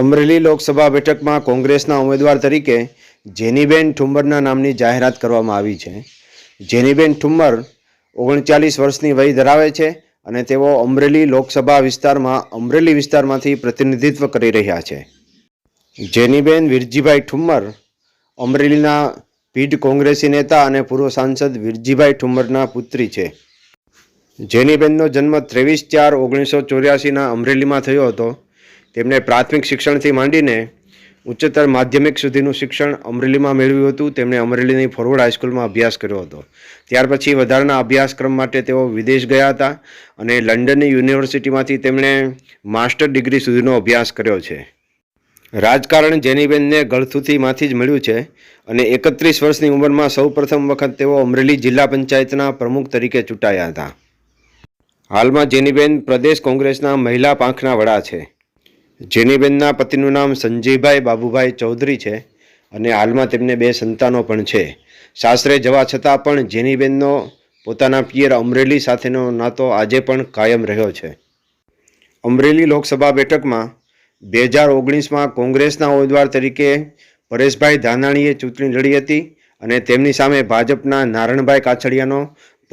અમરેલી લોકસભા બેઠકમાં કોંગ્રેસના ઉમેદવાર તરીકે જેનીબેન ઠુમ્મરના નામની જાહેરાત કરવામાં આવી છે. જેનીબેન ઠુમ્મર ઓગણચાલીસ વર્ષની વય ધરાવે છે અને તેઓ અમરેલી લોકસભા વિસ્તારમાં, અમરેલી વિસ્તારમાંથી પ્રતિનિધિત્વ કરી રહ્યા છે. જેનીબેન વિરજીભાઈ ઠુમ્મર અમરેલીના પીઢ કોંગ્રેસી નેતા અને પૂર્વ સાંસદ વિરજીભાઈ ઠુમ્મરના પુત્રી છે. જેનીબેનનો જન્મ ત્રેવીસ ચાર ઓગણીસો ચોર્યાસીના અમરેલીમાં થયો હતો. તેમણે પ્રાથમિક શિક્ષણથી માંડીને ઉચ્ચતર માધ્યમિક સુધીનું શિક્ષણ અમરેલીમાં મેળવ્યું હતું. તેમણે અમરેલીની ફોરવર્ડ હાઈસ્કૂલમાં અભ્યાસ કર્યો હતો. ત્યાર પછી વધારાના અભ્યાસક્રમ માટે તેઓ વિદેશ ગયા હતા અને લંડનની યુનિવર્સિટીમાંથી તેમણે માસ્ટર ડિગ્રી સુધીનો અભ્યાસ કર્યો છે. રાજકારણ જેનીબેનને ગળથુથીમાંથી જ મળ્યું છે અને એકત્રીસ વર્ષની ઉંમરમાં સૌ પ્રથમ વખત તેઓ અમરેલી જિલ્લા પંચાયતના પ્રમુખ તરીકે ચૂંટાયા હતા. હાલમાં જેનીબેન પ્રદેશ કોંગ્રેસના મહિલા પાંખના વડા છે. જેનીબેનના પતિનું નામ સંજયભાઈ બાબુભાઈ ચૌધરી છે અને હાલમાં તેમને બે સંતાનો પણ છે. સાસરે જવા છતાં પણ જેનીબેનનો પોતાના પિયર અમરેલી સાથેનો નાતો આજે પણ કાયમ રહ્યો છે. અમરેલી લોકસભા બેઠકમાં બે હજાર ઓગણીસમાં કોંગ્રેસના ઉમેદવાર તરીકે પરેશભાઈ ધાનાણીએ ચૂંટણી લડી હતી અને તેમની સામે ભાજપના નારણભાઈ કાછડિયાનો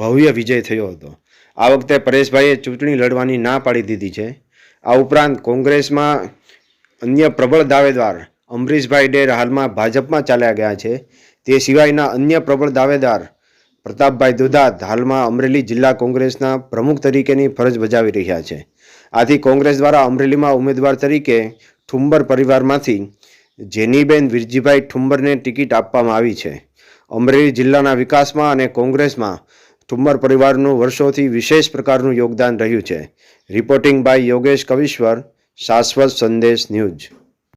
ભવ્ય વિજય થયો હતો. આ વખતે પરેશભાઈએ ચૂંટણી લડવાની ના પાડી દીધી છે. આ ઉપરાંત કોંગ્રેસમાં અન્ય પ્રબળ દાવેદાર અમરીશભાઈ ડેર હાલમાં ભાજપમાં ચાલ્યા ગયા છે. તે સિવાયના અન્ય પ્રબળ દાવેદાર પ્રતાપભાઈ દુધાત હાલમાં અમરેલી જિલ્લા કોંગ્રેસના પ્રમુખ તરીકેની ફરજ બજાવી રહ્યા છે. આથી કોંગ્રેસ દ્વારા અમરેલીમાં ઉમેદવાર તરીકે ઠુંબર પરિવારમાંથી જેનીબેન વિરજીભાઈ ઠુંબરને ટિકિટ આપવામાં આવી છે. અમરેલી જિલ્લાના વિકાસમાં અને કોંગ્રેસમાં ઠુમ્મર પરિવારનું વર્ષોથી વિશેષ પ્રકારનું યોગદાન રહ્યું છે. રિપોર્ટિંગ બાય યોગેશ કવિશ્વર, શાશ્વત સંદેશ ન્યૂઝ.